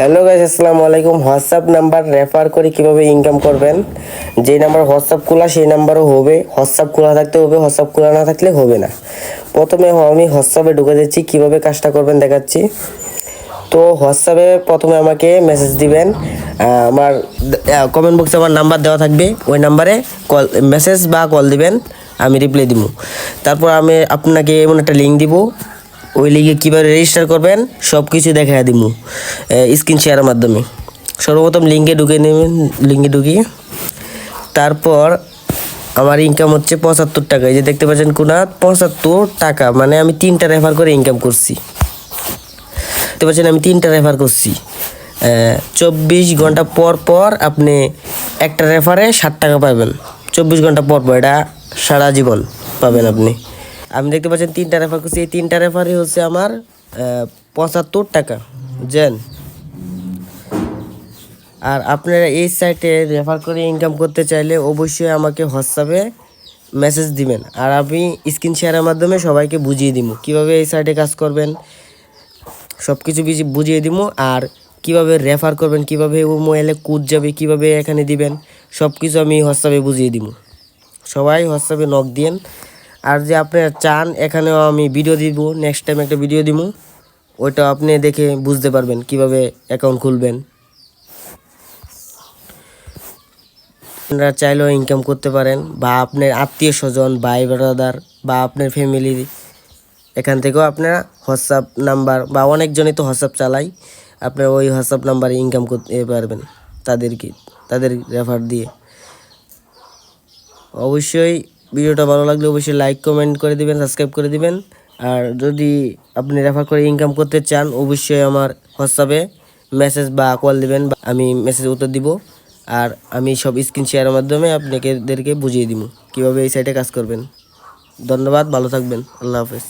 Hello guys আসসালামু আলাইকুম। WhatsApp number refer করে কীভাবে ইনকাম করবেন? যে নাম্বার হোয়াটসঅ্যাপ খোলা, সেই নাম্বারও হবে। হোয়াটসঅ্যাপ খোলা থাকতে হবে হোয়াটসঅ্যাপ খোলা না থাকলে হবে না। প্রথমে আমি হোয়াটসঅ্যাপে ঢুকে যাচ্ছি, কীভাবে কাজটা করবেন দেখাচ্ছি। তো হোয়াটসঅ্যাপে প্রথমে আমাকে মেসেজ দিবেন। আমার কমেন্ট বক্সে আমার নাম্বার দেওয়া থাকবে। ওই নাম্বারে কল মেসেজ বা কল দিবেন, আমি রিপ্লাই দিব। তারপর আমি আপনাকে এমন একটা লিঙ্ক দিব। ওই লিগে কীভাবে রেজিস্টার করবেন সব কিছু দেখা দিব স্ক্রিন শেয়ারের মাধ্যমে। সর্বপ্রথম লিঙ্কে ঢুকে নেবেন, লিঙ্কে ঢুকিয়ে তারপর আমার ইনকাম হচ্ছে পঁচাত্তর টাকা। এই যে দেখতে পাচ্ছেন কোনা, পঁচাত্তর টাকা। মানে আমি তিনটা রেফার করে ইনকাম করছি। দেখতে পাচ্ছেন আমি তিনটা রেফার করছি। চব্বিশ ঘণ্টা পর পর আপনি একটা রেফারে ষাট টাকা পাবেন। চব্বিশ ঘণ্টা পর পর এটা সারা জীবন পাবেন আপনি। আমি দেখতে পাচ্ছেন তিনটা রেফার করছি। এই তিনটা রেফারই হচ্ছে আমার পঁচাত্তর টাকা। জেন। আর আপনারা এই সাইটে রেফার করে ইনকাম করতে চাইলে অবশ্যই আমাকে হোয়াটসঅ্যাপে মেসেজ দিবেন। আর আমি স্ক্রিন শেয়ারের মাধ্যমে সবাইকে বুঝিয়ে দিব কীভাবে এই সাইটে কাজ করবেন সব কিছু বুঝিয়ে দিব। আর কীভাবে রেফার করবেন, কীভাবে ও মোবাইলে কুদ যাবে, কীভাবে এখানে দিবেন সব কিছু আমি হোয়াটসঅ্যাপে বুঝিয়ে দিব। সবাই হোয়াটসঅ্যাপে নক দিন আর যে আপনারা চান, এখানেও আমি ভিডিও দিব নেক্সট টাইম একটা ভিডিও দিব ওইটা আপনি দেখে বুঝতে পারবেন কীভাবে অ্যাকাউন্ট খুলবেন। আপনারা চাইলেও ইনকাম করতে পারেন, বা আপনার আত্মীয় স্বজন, ভাই ব্রাদার বা আপনার ফ্যামিলি এখান থেকেও আপনারা হোয়াটসঅ্যাপ নাম্বার বা অনেকজনই তো হোয়াটসঅ্যাপ চালাই, আপনারা ওই হোয়াটসঅ্যাপ নাম্বারে ইনকাম করতে পারবেন তাদেরকে, তাদের রেফার দিয়ে। অবশ্যই ভিডিওটা ভালো লাগলে অবশ্যই লাইক কমেন্ট করে দিবেন সাবস্ক্রাইব করে দিবেন। আর যদি আপনি রেফার করে ইনকাম করতে চান, অবশ্যই আমার হোয়াটসঅ্যাপে মেসেজ বা কল দিবেন আমি মেসেজ উত্তর দিব। আর আমি সব স্ক্রিন শেয়ারের মাধ্যমে আপনাদেরকে বুঝিয়ে দিব, কীভাবে এই সাইটে কাজ করবেন। ধন্যবাদ, ভালো থাকবেন, আল্লাহ হাফেজ।